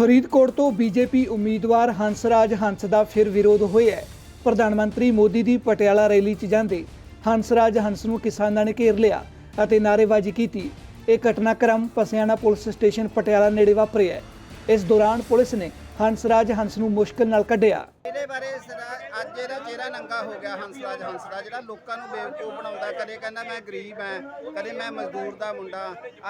ਫਰੀਦਕੋਟ ਤੋਂ ਬੀਜੇਪੀ ਉਮੀਦਵਾਰ ਹੰਸਰਾਜ ਹੰਸ ਦਾ ਫਿਰ ਵਿਰੋਧ ਹੋਇਆ ਹੈ। ਪ੍ਰਧਾਨ ਮੰਤਰੀ ਮੋਦੀ ਦੀ ਪਟਿਆਲਾ ਰੈਲੀ 'ਚ ਜਾਂਦੇ ਹੰਸਰਾਜ ਹੰਸ ਨੂੰ ਕਿਸਾਨਾਂ ਨੇ ਘੇਰ ਲਿਆ ਅਤੇ ਨਾਅਰੇਬਾਜ਼ੀ ਕੀਤੀ। ਇਹ ਘਟਨਾਕ੍ਰਮ ਪਸਿਆਣਾ ਪੁਲਿਸ ਸਟੇਸ਼ਨ ਪਟਿਆਲਾ ਨੇੜੇ ਵਾਪਰਿਆ ਇਸ ਦੌਰਾਨ ਪੁਲਿਸ ਨੇ ਹੰਸਰਾਜ ਹੰਸ ਨੂੰ ਮੁਸ਼ਕਲ ਨਾਲ ਕੱਢਿਆ। ਇਹਦੇ ਬਾਰੇ ਸਰਾ- ਅੱਜ ਚਿਹਰਾ ਨੰਗਾ ਹੋ ਗਿਆ ਹੰਸਰਾਜ ਹੰਸਰਾਜ ਜਿਹੜਾ ਲੋਕਾਂ ਨੂੰ ਬੇਵਕੂਫ ਬਣਾਉਂਦਾ ਕਦੇ ਕਹਿੰਦਾ ਮੈਂ ਗਰੀਬ ਹਾਂ ਕਦੇ ਮੈਂ ਮਜ਼ਦੂਰ ਦਾ ਮੁੰਡਾ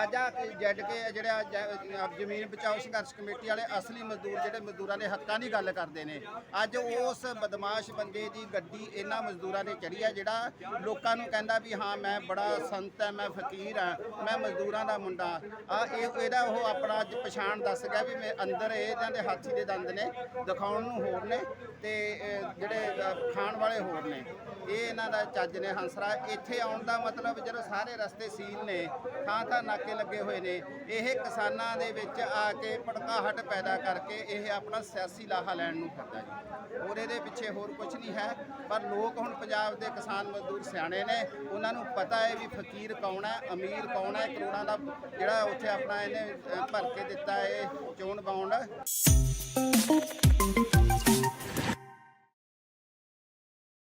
ਅੱਜ ਆ ਜੱਡ ਕੇ ਜਿਹੜਾ ਜ- ਜ਼ਮੀਨ ਬਚਾਓ ਸੰਘਰਸ਼ ਕਮੇਟੀ ਵਾਲੇ ਅਸਲੀ ਮਜ਼ਦੂਰ ਜਿਹੜੇ ਮਜ਼ਦੂਰਾਂ ਦੇ ਹੱਕਾਂ ਦੀ ਗੱਲ ਕਰਦੇ ਨੇ ਅੱਜ ਉਸ ਬਦਮਾਸ਼ ਬੰਦੇ ਦੀ ਗੱਡੀ ਇਹਨਾਂ ਮਜ਼ਦੂਰਾਂ ਨੇ ਚੜੀ ਆ ਜਿਹੜਾ ਲੋਕਾਂ ਨੂੰ ਕਹਿੰਦਾ ਵੀ ਹਾਂ ਮੈਂ ਬੜਾ ਸੰਤ ਹਾਂ ਮੈਂ ਫਕੀਰ ਹਾਂ ਮੈਂ ਮਜ਼ਦੂਰਾਂ ਦਾ ਮੁੰਡਾ। ਆ ਇਹ ਇਹਦਾ ਉਹ ਆਪਣਾ ਅੱਜ ਪਛਾਣ ਦੱਸ ਗਿਆ ਵੀ ਮੈਂ ਅੰਦਰ ਇਹਨਾਂ ਦੇ ਹਾਥੀ ਦੇ ਦੰਦ ਨੇ ਦਿਖਾਉਣ ਨੂੰ ਹੋਰ ਨੇ ਤੇ ਅਹ, ਜਿਹੜੇ ਖਾਣ ਵਾਲੇ ਹੋਰ ਨੇ। ਇਹ ਇਹਨਾਂ ਦਾ ਚੱਜ ਨੇ, ਹੰਸਰਾ। ਇੱਥੇ ਆਉਣ ਦਾ ਮਤਲਬ ਜਦੋਂ ਸਾਰੇ ਰਸਤੇ ਸੀਲ ਨੇ, ਥਾਂ ਥਾਂ ਨਾਕੇ ਲੱਗੇ ਹੋਏ ਨੇ, ਇਹ ਕਿਸਾਨਾਂ ਦੇ ਵਿੱਚ ਆ ਕੇ ਭੜਕਾਹਟ ਪੈਦਾ ਕਰਕੇ ਇਹ ਆਪਣਾ ਸਿਆਸੀ ਲਾਹਾ ਲੈਣ ਨੂੰ ਕਰਦਾ ਜੀ। ਹੋਰ ਇਹਦੇ ਪਿੱਛੇ ਹੋਰ ਕੁਝ ਨਹੀਂ ਹੈ, ਪਰ ਲੋਕ ਹੁਣ ਪੰਜਾਬ ਦੇ ਕਿਸਾਨ ਮਜ਼ਦੂਰ ਸਿਆਣੇ ਨੇ। ਉਹਨਾਂ ਨੂੰ ਪਤਾ ਹੈ ਵੀ ਫਕੀਰ ਕੌਣ ਹੈ, ਅਮੀਰ ਕੌਣ ਹੈ, ਕਰੋੜਾਂ ਦਾ ਜਿਹੜਾ ਉੱਥੇ ਆਪਣਾ ਇਹਨੇ ਭਰ ਕੇ ਦਿੱਤਾ ਹੈ ਚੋਣ ਬਾਉਂਡ